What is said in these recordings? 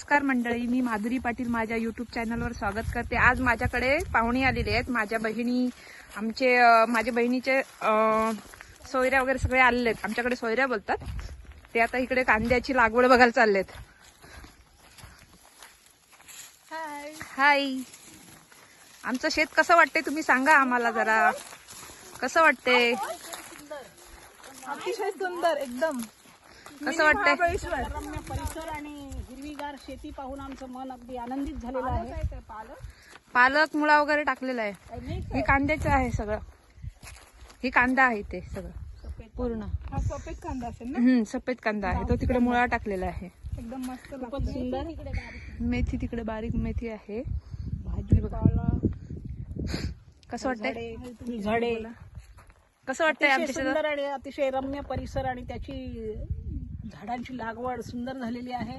नमस्कार मंडळी मी माधुरी पाटील माझ्या युट्यूब चॅनलवर स्वागत करते. आज माझ्याकडे पाहुणे आलेले आहेत. माझ्या बहिणी आमचे माझ्या बहिणीचे सोयऱ्या वगैरे सगळे आलेले आहेत. आमच्याकडे सोयऱ्या बोलतात. ते आता इकडे कांद्याची लागवड बघायला चाललेत. हाय आमचं शेत कसं वाटतंय तुम्ही सांगा आम्हाला जरा. कसं वाटतंय? अतिशय सुंदर. एकदम. कसं वाटतंय? परिसर आणि हिरवीगार शेती पाहून आमचं मन अगदी आनंदित झालेलं आहे. पालक? मुळा वगैरे टाकलेला आहे. हे कांद्याचं आहे सगळं. हे कांदा आहे ते सगळं. पूर्ण. हा सफेद कांदा असेल ना? हम्म सफेद कांदा आहे. तो तिकडे मुळा टाकलेला आहे. एकदम मस्त खूपच सुंदर. मेथी तिकडे बारीक मेथी आहे. भाजीपाला कसं वाटतंय? झाडे. झाडे. कसं वाटतंय अतिशय सुंदर आणि अतिशय रम्य परिसर आणि त्याची झाडांची लागवड सुंदर झालेली आहे.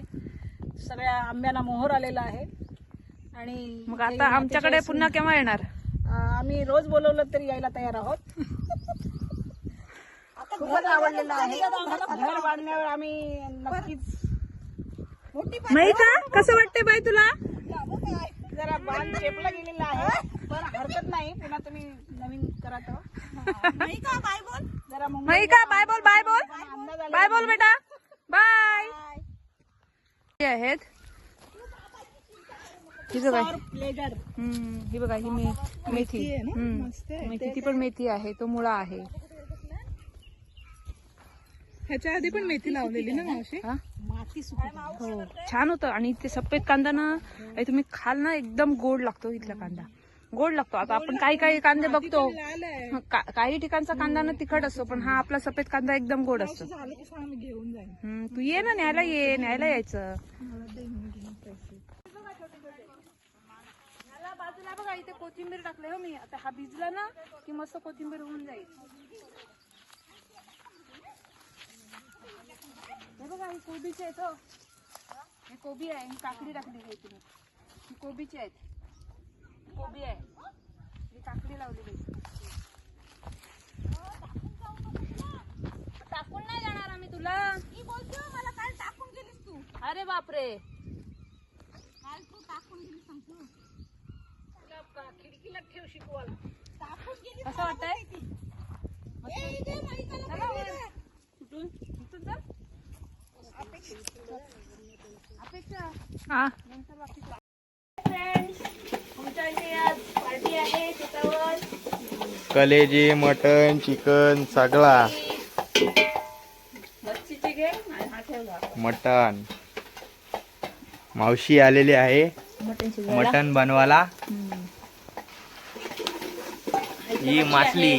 सगळ्या आंब्यांना मोहर आलेला आहे. आणि मग ते आता आमच्याकडे पुन्हा केव्हा येणार. अं, आम्ही रोज बोलवलं तरी यायला तयार आहोत. खूपच आवडलेलं आहे. घर बांधण्यावर आम्ही नक्कीच माही का? कसं वाटतंय बाई तुला? जरा बांध चेपला गेलेला आहे. पण हरकत नाही. पुन्हा तुम्ही नवीन करा तर जरा मुंबई माही का? बाय बोल बाय बोल. अंदाज आला बाय बोल बेटा. बाय. आहेत? ही बघा. हम्म, ही बघा ही मे मेथी. आहे ना? हम्म, मस्त आहे. मेथी ती पण मेथी आहे तो मुळा आहे. ह्याच्या आधी पण मेथी लावलेली ना मावशी? हा? छान होतं. आणि ते सफेद कांदा ना तुम्ही खाल ना एकदम गोड लागतो इथला कांदा. गोड लागतो. आता आपण काही काही कांदे बघतो. का- काही ठिकाणचा कांदा ना तिखट असतो पण हा आपला सफेद कांदा एकदम गोड असतो. झालं की सांग मी घेऊन जाईन. तू ये ना न्यायला ये न्यायला यायचं. ह्याला बाजूला बघा इथे कोथिंबीर टाकले हो मी. आता हा भिजला ना की मस्त कोथिंबीर होऊन जाईल. हे बघा ही कोबीचे आहेत हो. हे कोबी आहे ही काकडी टाकली आहे तुम्ही ही कोबीची आहेत. कोबी आहे. ही काकडी लावलेली. टाकून नाही जाणार आम्ही तुला. मी बोलतो मला काल टाकून गेलीस तू. अरे बापरे. काल तू टाकून गेली सांगतो. खिडकीला ठेव शिकवायला? कसं वाटतंय? चला वर. कुठून? कुठून जा. अपेक्षा. हा आमच्या इथे आज पार्टी आहे कलेजी मटन चिकन सगळा. मटन. मावशी आलेली आहे मटन बनवायला. ही मासली.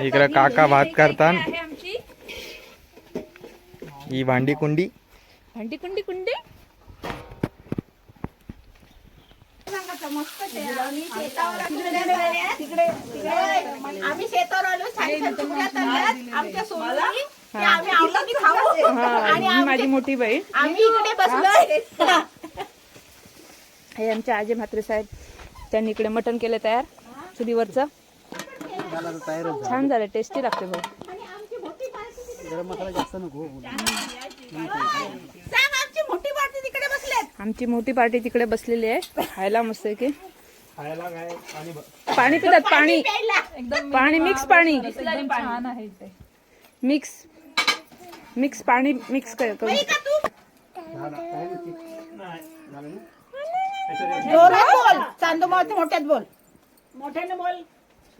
इकडं काका भात करतात. आमची. ही भांडी कुंडी. भांडी कुंडी कुंडी? आम्ही शेतावर आलो. आमच्या माझी मोठी बहीण. आम्ही इकडे बसलोय. हे आमचे आजे म्हात्रे साहेब. त्यांनी इकडे मटण केलं तयार चुलीवरचं. छान झालं टेस्टी लागते भाऊ मोठी पार्टी तिकडे बसलेत आमची मोठी पार्टी तिकडे बसलेली आहे. खायला मस्त आहे की? पाणी पितात पाणी पाणी. मिक्स पाणी छान आहे. ते. मिक्स मिक्स पाणी मिक्स कर करून. जोरात बोल.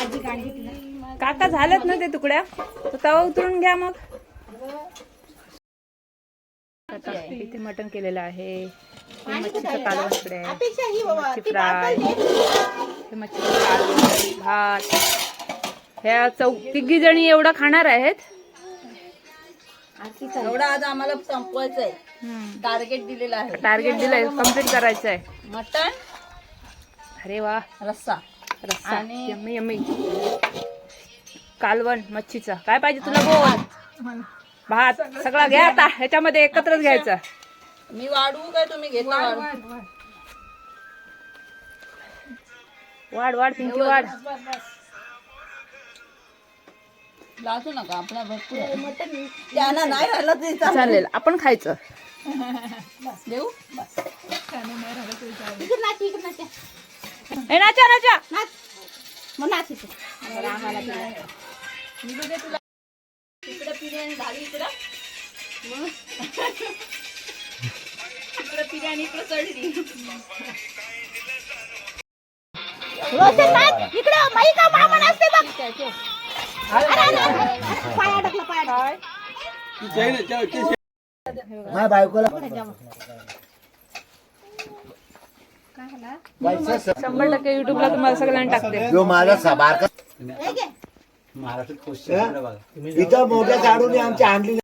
आजी. काका झालेत ना ते तुकड्या? तवा उतरून घ्या मग. इथे मटण केलेलं आहे? मच्छीचं कालवण इकडे मच्छी ती फ्राय. हे मच्छीचं कालवण भात. ह्या चौ तिघी जणी एवढं खाणार आहेत? एवढा आज आम्हाला संपवायचं आहे टार्गेट दिलेलं आहे. टार्गेट दिलंय. कंप्लीट करायचं आहे मटण? अरे वा. रस्सा. रस्सा. आणि- यम्मी यम्मी. कालवण मच्छीचं. काय पाहिजे तुला बोल? भात. सगळा घ्या आता. ह्याच्यामध्ये एकत्रच घ्यायचं. मी वाढवू काय तुम्ही घेता वाढू वाढ? वाढ पिंकी वाढ. लाजू नका आपला भरपूर आहे. त्यांना नाही राहिलं तरी चालेल. चालेल आपण खायचं. देऊ? ए नाचा नाचा नाच. मग नाच तुला इकडं बिर्याणी झाली इकडं मग इकडं बिर्याणी इकडं चढली रोशन नाच. इकडं माईका मामा नाचते बघ अरे, अरे, अरे. पाय अडकला पाय अडकला माझ्या बायकोला शंभर टक्के युट्यूबला तुम्हाला सगळ्यांना टाकते. जो माझा हे. इथं मोठ्या झाडूने आमच्या आणली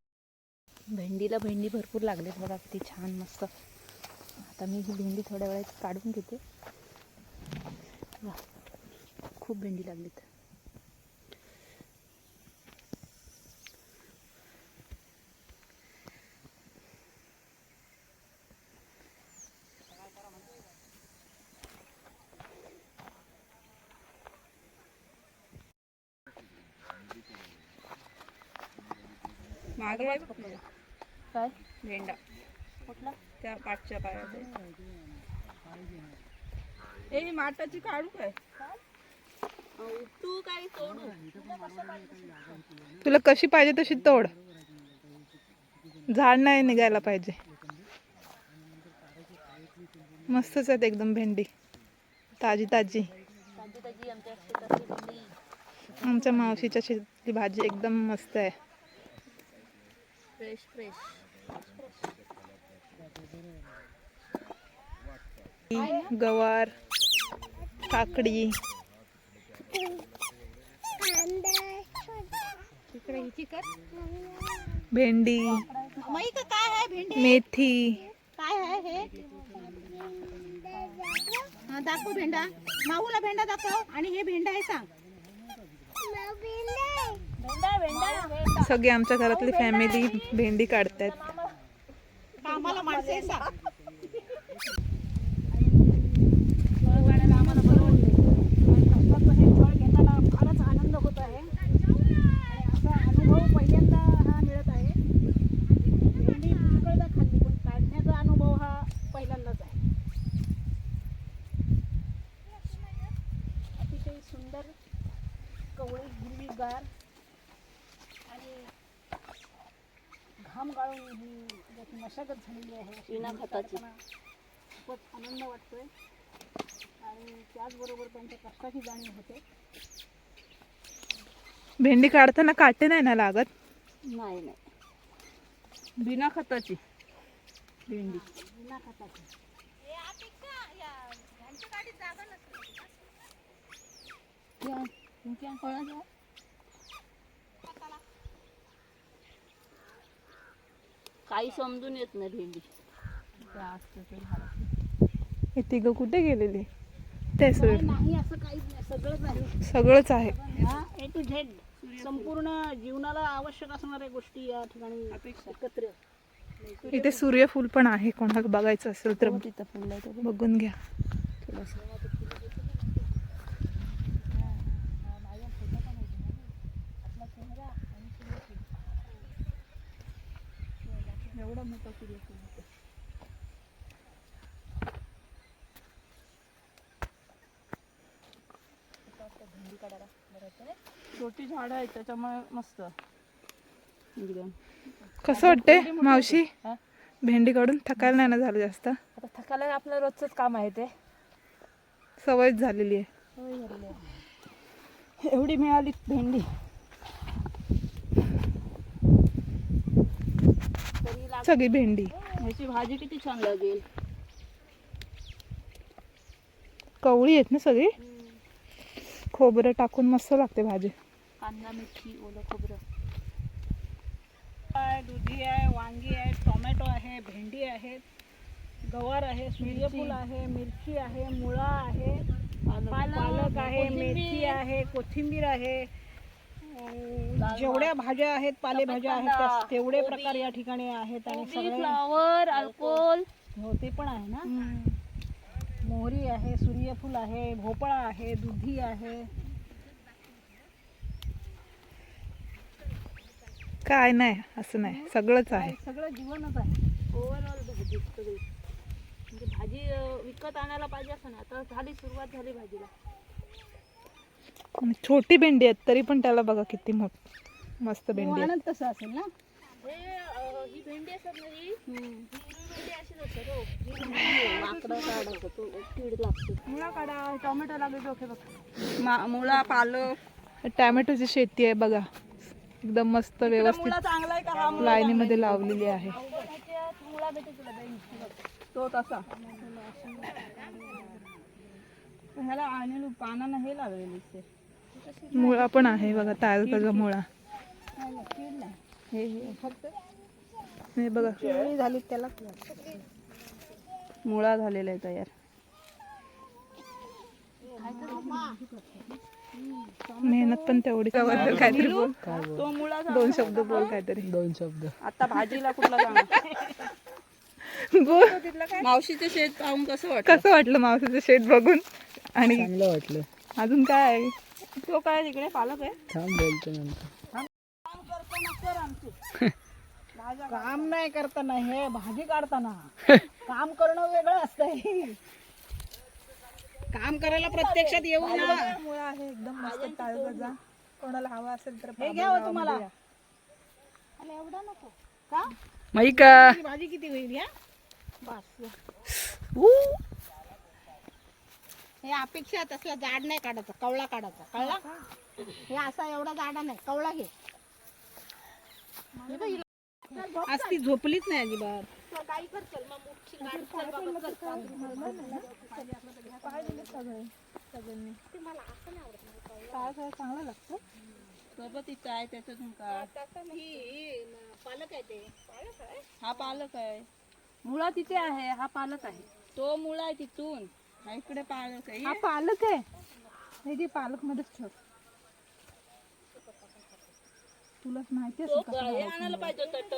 भेंडीला भेंडी भरपूर लागलीत बघा किती छान मस्त. आता मी ही भेंडी थोड्या वेळात काढून घेते. वा, खूप भेंडी लागलीत. मागे काय? भेंडा. कुठला? त्या पाठच्या पायात ए माटाची काढू काय? तू काय सोडू तुला कशी पाहिजे तशी तोड? झाड नाही निघायला पाहिजे. मस्तच आहेत एकदम भेंडी. ताजी ताजी. आमच्या मावशीच्या शेतातली भाजी एकदम मस्त आहे. फ्रेश फ्रेश गवार काकडी. भेंडी. मई का काय आहे भेंडी? मेथी. काय आहे हे? हा, दाखव भेंडा. माऊला भेंडा दाखव आणि हे भेंडा आहे सांग. सगळी आमच्या घरातली फॅमिली भेंडी काढतात कामाला माणसं आहे सांग आम्हाला बरं वाटतंय. पण कष्टाचं हे फळ घेताना फारच आनंद होत आहे आणि असा अनुभव पहिल्यांदा हा मिळत आहे भेंडी पुष्कळदा खाल्ली पण काढण्याचा अनुभव हा पहिल्यांदाच आहे अतिशय सुंदर कवळी हिरवीगार आणि घाम गाळून ही मशागत झालेली आहे. विना खताची. खूपच आनंद वाटतोय. आणि त्याचबरोबर त्यांच्या कष्टाची जाणीव होते. भेंडी काढताना काटे नाही ना लागत? नाही नाही. बिना खताची भेंडी विना खताची काही समजून येत नाही भेंडी. हे तिघं कुठे गेलेली? ते सगळं. नाही असं काहीच नाही सगळंच आहे. सगळंच आहे. हा ए टू झेड. संपूर्ण जीवनाला आवश्यक असणाऱ्या गोष्टी या ठिकाणी एकत्र. इथे सूर्यफूल पण आहे. कोणाला बघायचं असेल तर बघून घ्या. छोटी झाडं आहेत त्याच्यामुळे मस्त. एकदम. कसं वाटतंय मावशी? भेंडी काढून थकायला नाही ना झालं जास्त? आता थकायला आपलं रोजचंच काम आहे ते. सवयच झालेली आहे. एवढी मिळाली भेंडी. सगळी भेंडी. ह्याची भाजी किती छान लागेल. कवळी आहेत ना सगळी? खोबरं टाकून मस्त लागते भाजी. कांदा मिरची ओलं खोबरं. आहे दुधी आहे वांगी आहे टोमॅटो आहे भेंडी आहे गवार आहे सूर्यफूल आहे मिरची आहे मुळा आहे पालक. आहे मेथी आहे कोथिंबीर आहे जेवढ्या भाज्या आहेत पालेभाज्या आहेत त्या तेवढे प्रकार या ठिकाणी आहेत आणि सगळे फ्लावर अल्कोहोल. हो ते पण आहे ना? मोहरी आहे सूर्यफूल आहे भोपळा आहे दुधी आहे. काय नाही असं नाही. सगळंच आहे. सगळं जीवनच आहे. ओव्हरऑल भाजी सगळी. म्हणजे भाजी अं, विकत आणायला पाहिजे असं नाही. आता झाली सुरुवात झाली भाजीला. छोटी भेंडी आहेत तरी पण त्याला बघा किती मोठ मस्त भेंडी आहे तसं असेल ना? हे अं, भेंडी असतात ना ही? हिरवी भेंडी अशीच असते भेंडी लाकडं काढायचं तो कीड लागते. मुळा काढा टोमॅटो लागले डोके बघ. मुळा पालक टॅमॅटोची शेती आहे बघा. एकदम मस्त व्यवस्थित चांगला आहे का? हा लाईनीमध्ये लावलेली आहे. मुळा तुला तो तसा. ह्याला आणि पानानं हे लावलेली मुळा पण आहे बघा तारकाचा मुळा. हे हे फक्त हे बघा. झाली त्याला मुळा झालेला आहे तयार. मेहनत पण तेवढी काहीतरी बोल. तो मुळा दोन शब्द बोल काहीतरी. दोन शब्द. आता भाजीला कुठला सांग मावशीचं शेत पाहून कसं वाटतं कसं वाटलं मावशीचं शेत बघून? आणि चांगलं वाटलं. अजून काय आहे? तो काय तिकडे पालक आहे? थांब बोलतो नंतर. काम नाही करताना हे भाजी काढताना. काम करणं वेगळं असतंय. काम करायला प्रत्यक्षात येऊ ना मुळा आहे एकदम मस्त तारकाचा कोणाला हवा असेल तर हे घ्या हो तुम्हाला. आणि एवढा नको. का? का? ही भाजी किती होईल या? बस. हे अपेक्षा तसला जाड नाही काढायचा कवळा काढायचा. कळला? हे असा एवढा जाडा नाही कवळा घे. हे बघ, हिला- आज ती झोपलीच नाही अजिबात. चांगला लागतो? आहे त्याच्यातून का पालक आहे ते. हा पालक आहे. मुळा तिथे आहे हा पालक आहे. तो मुळा आहे तिथून. हा इकडे पालक आहे. हा पालक आहे. हे घे पालक मध्येच ठेव. तुला माहिती तो पाहिजे होतं